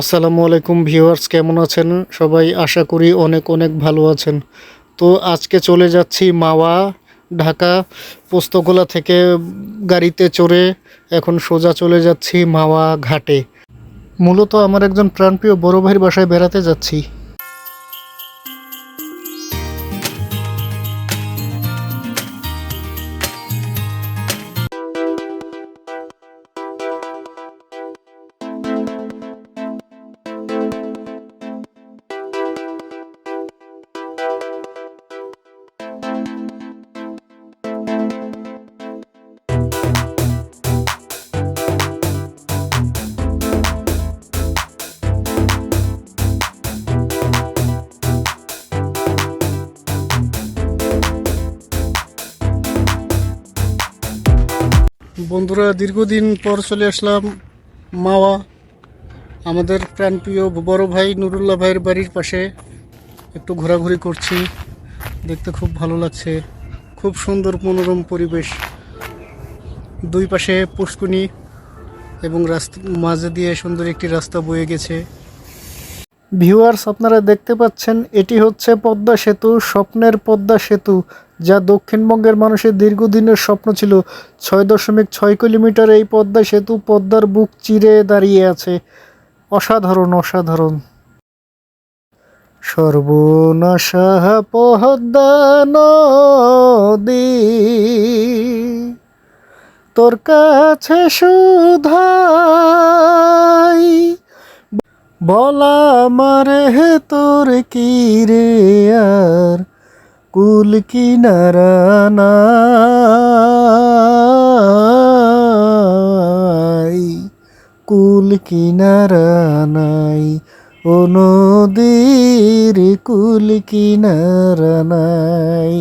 আসসালামু আলাইকুম ভিউয়ার্স, কেমন আছেন? সবাই আশা করি অনেক অনেক ভালো আছেন। তো আজকে চলে যাচ্ছি মাওয়া, ঢাকা, পোস্তগোলা থেকে গাড়িতে চড়ে এখন সোজা চলে যাচ্ছি মাওয়া ঘাটে। মূলত আমার একজন প্রাণপ্রিয় বড় ভাইয়ের বাসায় বেড়াতে যাচ্ছি। বন্ধুরা, দীর্ঘদিন পর চলে আসলাম মাওয়া। আমাদের প্রাণপ্রিয় বড় ভাই নুরুল্লাহ ভাইয়ের বাড়ির পাশে একটু ঘোরাঘুরি করছি। দেখতে খুব ভালো লাগছে। খুব সুন্দর মনোরম পরিবেশ। দুই পাশে পুষ্কুনি এবং রাস্তা, মাঝে দিয়ে সুন্দর একটি রাস্তা বয়ে গেছে। ভিউয়ার্স, আপনারা দেখতে পাচ্ছেন, এটি হচ্ছে পদ্মা সেতু, স্বপ্নের পদ্মা সেতু। যা দক্ষিণবঙ্গের মানুষের দীর্ঘদিনের স্বপ্ন ছিল। ছয় দশমিক ছয় কিলোমিটার এই পদ্মা সেতু পদ্মার বুক চিরে দাঁড়িয়ে আছে। অসাধারণ অসাধারণ। সর্বনাশা পদ্মা নদী, তোর কাছে সুধাই। বলা মারে তোর কি রে আর কুল কিনারা কুল কিনারা নাই ও নদীর কুল কিনারা নাই।